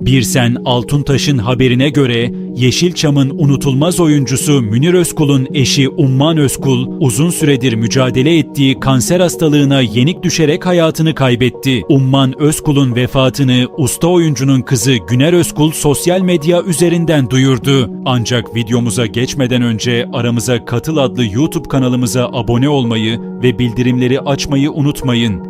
Birsen Altuntaş'ın haberine göre Yeşilçam'ın unutulmaz oyuncusu Münir Özkul'un eşi Umman Özkul uzun süredir mücadele ettiği kanser hastalığına yenik düşerek hayatını kaybetti. Umman Özkul'un vefatını usta oyuncunun kızı Güner Özkul sosyal medya üzerinden duyurdu. Ancak videomuza geçmeden önce aramıza Katıl adlı YouTube kanalımıza abone olmayı ve bildirimleri açmayı unutmayın.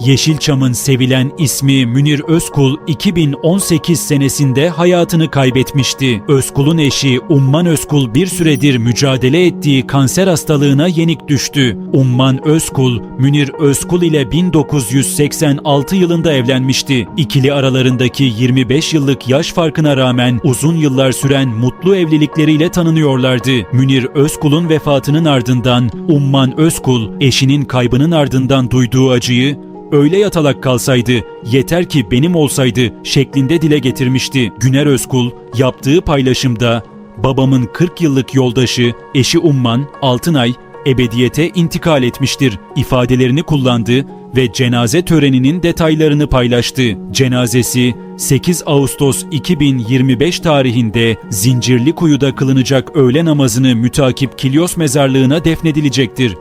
Yeşilçam'ın sevilen ismi Münir Özkul 2018 senesinde hayatını kaybetmişti. Özkul'un eşi Umman Özkul bir süredir mücadele ettiği kanser hastalığına yenik düştü. Umman Özkul, Münir Özkul ile 1986 yılında evlenmişti. İkili aralarındaki 25 yıllık yaş farkına rağmen uzun yıllar süren mutlu evlilikleriyle tanınıyorlardı. Münir Özkul'un vefatının ardından Umman Özkul, eşinin kaybının ardından duyduğu acıyı öyle yatalak kalsaydı, yeter ki benim olsaydı şeklinde dile getirmişti. Güner Özkul yaptığı paylaşımda babamın 40 yıllık yoldaşı eşi Umman Altınay ebediyete intikal etmiştir ifadelerini kullandı ve cenaze töreninin detaylarını paylaştı. Cenazesi 8 Ağustos 2025 tarihinde Zincirlikuyu'da kılınacak öğle namazını mütakip Kilyos mezarlığına defnedilecektir.